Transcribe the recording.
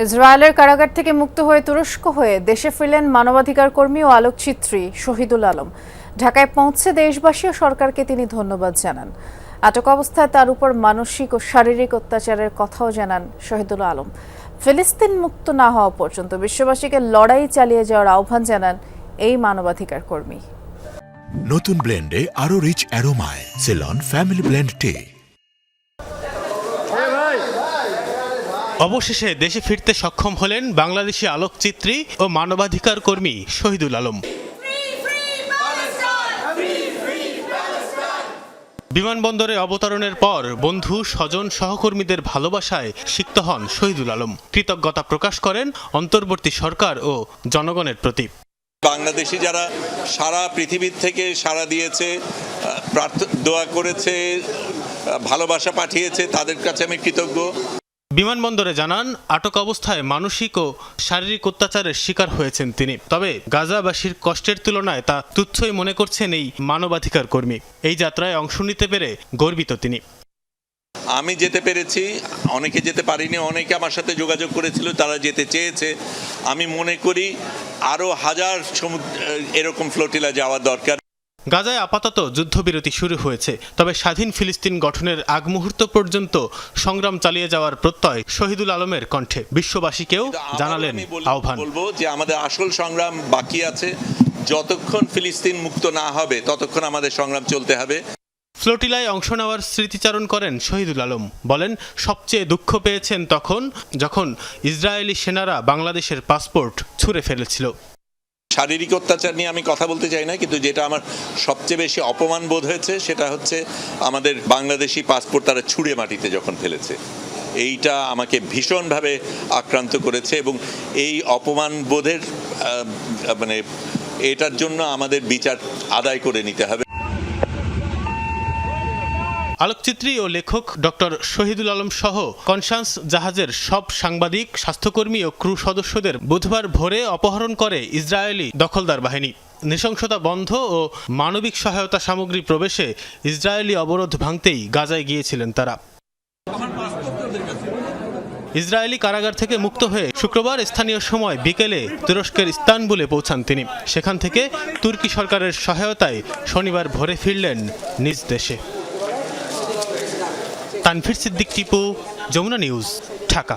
ইসরায়েলের কারাগার থেকে মুক্ত হয়ে তুরস্ক হয়ে দেশে ফিরলেন মানবাধিকার কর্মী ও আলোকচিত্রী শহীদুল আলম। ঢাকায় পৌঁছে দেশবাসী ও সরকারকে তিনি ধন্যবাদ জানান। আটক অবস্থায় তার উপর মানসিক ও শারীরিক অত্যাচারের কথাও জানান শহীদুল আলম। ফিলিস্তিন মুক্ত না হওয়া পর্যন্ত বিশ্ববাসীকে লড়াই চালিয়ে যাওয়ার আহ্বান জানান এই মানবাধিকার কর্মী। নতুন ব্লেন্ডে আরও রিচ অ্যারোমায় সেলন ফ্যামিলি ব্লেন্ড টে অবশেষে দেশে ফিরতে সক্ষম হলেন বাংলাদেশি আলোকচিত্রী ও মানবাধিকার কর্মী শহীদুল আলম। বিমানবন্দরে অবতরণের পর বন্ধু, স্বজন, সহকর্মীদের ভালোবাসায় সিক্ত হন শহীদুল আলম। কৃতজ্ঞতা প্রকাশ করেন অন্তর্বর্তী সরকার ও জনগণের প্রতি। বাংলাদেশি যারা সারা পৃথিবীর থেকে সাড়া দিয়েছে দোয়া করেছে ভালোবাসা পাঠিয়েছে, তাদের কাছে আমি কৃতজ্ঞ। বিমানবন্দরে জানান, আটক অবস্থায় মানসিক ও শারীরিক অত্যাচারের শিকার হয়েছেন তিনি। তবে গাজাবাসীর কষ্টের তুলনায় তা তুচ্ছই মনে করছেন এই মানবাধিকার কর্মী। এই যাত্রায় অংশ নিতে পেরে গর্বিত তিনি। আমি যেতে পেরেছি, অনেকে যেতে পারিনি, অনেকে আমার সাথে যোগাযোগ করেছিল, তারা যেতে চেয়েছে। আমি মনে করি আরও হাজার সমুদ্র এরকম ফ্লোটিলা যাওয়া দরকার। গাজায় আপাতত যুদ্ধবিরতি শুরু হয়েছে তবে স্বাধীন ফিলিস্তিন গঠনের আগ মুহূর্ত পর্যন্ত সংগ্রাম চালিয়ে যাওয়ার প্রত্যয় শহীদুল আলমের কণ্ঠে। বিশ্ববাসীকেও জানালেন আহ্বান। বলব যে আমাদের আসল সংগ্রাম বাকি আছে। যতক্ষণ ফিলিস্তিন মুক্ত না হবে ততক্ষণ আমাদের সংগ্রাম চলতে হবে। ফ্লোটিলায় অংশ নেওয়ার স্মৃতিচারণ করেন শহীদুল আলম। বলেন সবচেয়ে দুঃখ পেয়েছেন তখন যখন ইসরায়েলি সেনারা বাংলাদেশের পাসপোর্ট ছুঁড়ে ফেলেছিল। শারীরিক অত্যাচার নিয়ে আমি কথা বলতে চাই না, কিন্তু যেটা আমার সবচেয়ে বেশি অপমান বোধ হয়েছে সেটা হচ্ছে আমাদের বাংলাদেশি পাসপোর্ট তারা ছুঁড়ে মাটিতে যখন ফেলেছে। এইটা আমাকে ভীষণভাবে আক্রান্ত করেছে এবং এই অপমান বোধের মানে এটার জন্য আমাদের বিচার আদায় করে নিতে হবে। আলোকচিত্রী ও লেখক ডক্টর শহীদুল আলম সহ কনসান্স জাহাজের সব সাংবাদিক, স্বাস্থ্যকর্মী ও ক্রু সদস্যদের বুধবার ভোরে অপহরণ করে ইসরায়েলি দখলদার বাহিনী। নৃশংসতা বন্ধ ও মানবিক সহায়তা সামগ্রী প্রবেশে ইসরায়েলি অবরোধ ভাঙতেই গাজায় গিয়েছিলেন তারা। ইসরায়েলি কারাগার থেকে মুক্ত হয়ে শুক্রবার স্থানীয় সময় বিকেলে তুরস্কের ইস্তানবুলে পৌঁছান তিনি। সেখান থেকে তুর্কি সরকারের সহায়তায় শনিবার ভোরে ফিরলেন নিজ দেশে। তানভীর সিদ্দিক টিপু যমুনা নিউজ ঢাকা।